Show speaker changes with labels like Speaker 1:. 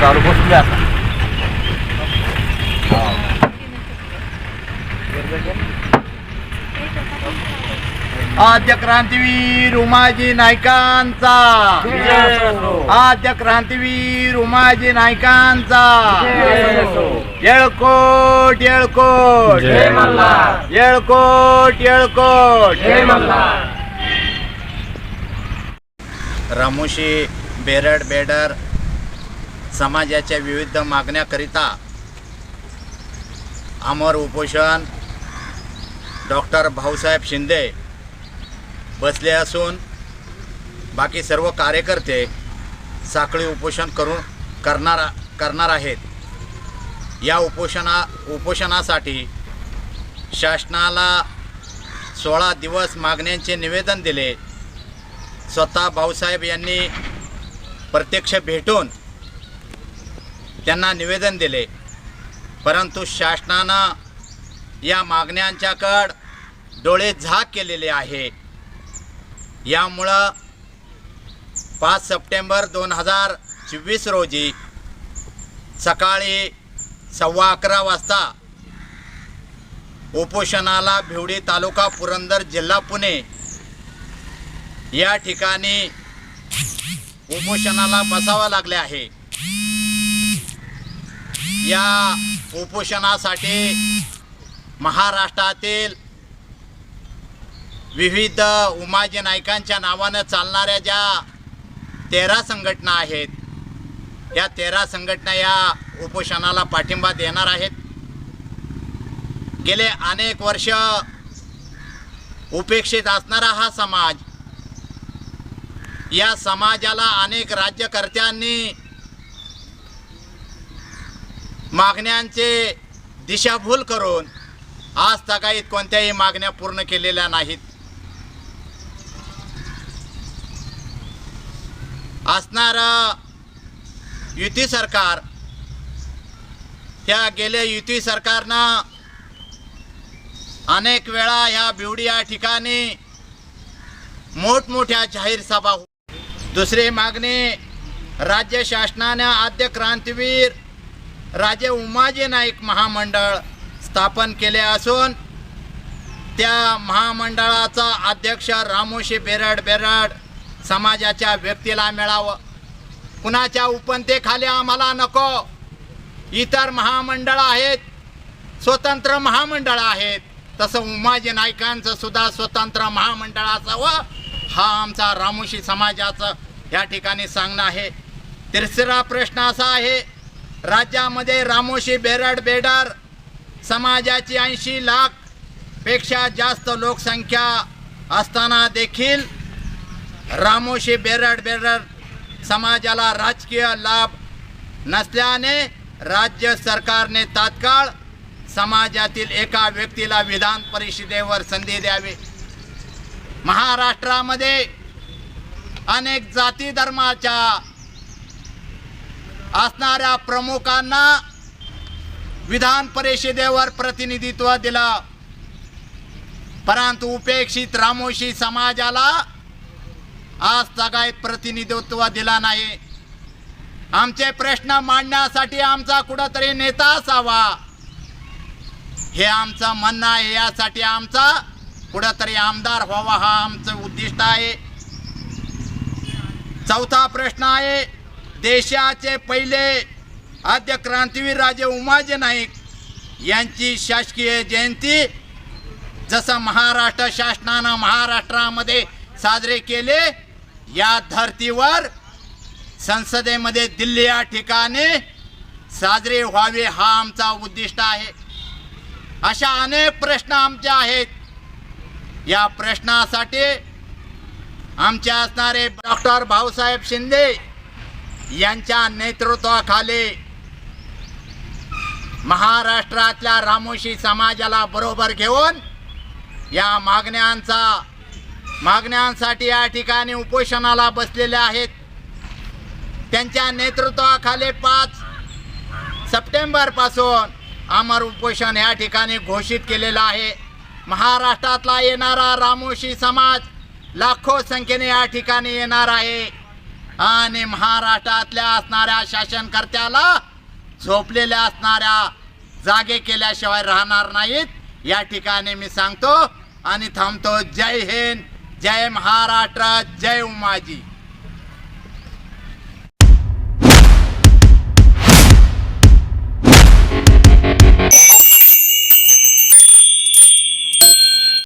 Speaker 1: चालू बसून द्या आद्य क्रांतीवीर उमाजी नायकांचा. आद्य क्रांतीवीर उमाजी नायकांचा. येळकोट येळकोट येळकोट येळकोट रामोशी बेरड बेडर समाजाच्या विविध मागण्याकरिता अमर उपोषण डॉक्टर भाऊसाहेब शिंदे बसले असून बाकी सर्व कार्यकर्ते साखळी उपोषण करून करणार करणार आहेत. या उपोषणा उपोषणासाठी शासनाला सोळा दिवस मागण्यांचे निवेदन दिले. स्वतः भाऊसाहेब यांनी प्रत्यक्ष भेटून त्यांना निवेदन दिले. परंतु शासनानं या मागण्यांच्याकड डोळे झाक केलेले आहे. यामुळं पाच सप्टेंबर दोन हजार चोवीस रोजी सकाळी सव्वा अकरा वाजता उपोषणाला भिवडी तालुका पुरंदर जिल्हा पुणे या ठिकाणी उपोषणाला बसावं लागले आहे. या उपोषणासाठी महाराष्ट्रातील विविध उमाजी नायकांच्या नावानं चालणाऱ्या ज्या तेरा संघटना आहेत या तेरा संघटना या उपोषणाला पाठिंबा देणार आहेत. गेले अनेक वर्ष उपेक्षित असणारा हा समाज या समाजाला अनेक राज्यकर्त्यांनी मागण्यांचे दिशाभूल करून आज तगाईत कोणत्याही मागण्या पूर्ण केलेल्या नाहीत. असणारं युती सरकार त्या गेल्या युती सरकारनं अनेक वेळा ह्या बिवडी या ठिकाणी मोठमोठ्या जाहीर सभा दुसरी मागणी राज्य शासनाने आद्य क्रांतीवीर राजे उमाजी नाईक महामंडळ स्थापन केले असून त्या महामंडळाचा अध्यक्ष रामोशी बेरड बेरड समाजाच्या व्यक्तीला मिळावं. कुणाच्या उपनतेखाली आम्हाला नको? इतर महामंडळ आहेत स्वतंत्र महामंडळ आहेत. तसं उमाजी नाईकांचं सुद्धा स्वतंत्र महामंडळ असावं हा आमचा रामोशी समाजाचं या ठिकाणी सांगणं आहे. तिसरा प्रश्न असा आहे राज्यामध्ये रामोशी बेरड बेडर समाजाची ऐंशी लाखपेक्षा जास्त लोकसंख्या असताना देखील रामोशी बेरड बेरड समाजाला राजकीय लाभ नसल्याने राज्य सरकारने तात्काळ समाजातील एका व्यक्तीला विधान परिषदेवर संधी द्यावी. महाराष्ट्रामध्ये अनेक जाती धर्माच्या असणाऱ्या प्रमुखांना विधान परिषदेवर प्रतिनिधित्व दिलं. परंतु उपेक्षित रामोशी समाजाला आज सगळ्यात प्रतिनिधित्व दिला नाही. आमचे प्रश्न मांडण्यासाठी आमचा कुठंतरी नेता असावा. हे आमचं म्हणणं आहे यासाठी आमचा कुठंतरी आमदार व्हावा हा आमचं उद्दिष्ट आहे. चौथा प्रश्न आहे देशाचे पहिले आद्य क्रांतीवीर राजे उमाजी नाईक यांची शासकीय जयंती जसं महाराष्ट्र शासनानं महाराष्ट्रामध्ये साजरे केले या धर्तीवर संसदेमध्ये दिल्ली या ठिकाणी साजरे व्हावे हा आमचा उद्दिष्ट आहे. अशा अनेक प्रश्न आमचे आहेत. या प्रश्नासाठी आमचे असणारे डॉक्टर भाऊसाहेब शिंदे यांच्या नेतृत्वाखाली महाराष्ट्रातल्या रामोशी समाजाला बरोबर घेऊन या मागण्यांचा मागण्यांसाठी या ठिकाणी उपोषणाला बसलेले आहेत. त्यांच्या नेतृत्वाखाली पाच सप्टेंबरपासून अमर उपोषण या ठिकाणी घोषित केलेलं आहे. महाराष्ट्रातला येणारा रामोशी समाज लाखो संख्येने या ठिकाणी येणार आहे. आणि महाराष्ट्रातल्या असणाऱ्या शासनकर्त्याला झोपलेल्या असणाऱ्या जागे केल्याशिवाय राहणार नाहीत. या ठिकाणी मी सांगतो आणि थांबतो. जय हिंद जय महाराष्ट्र जय उमाजी.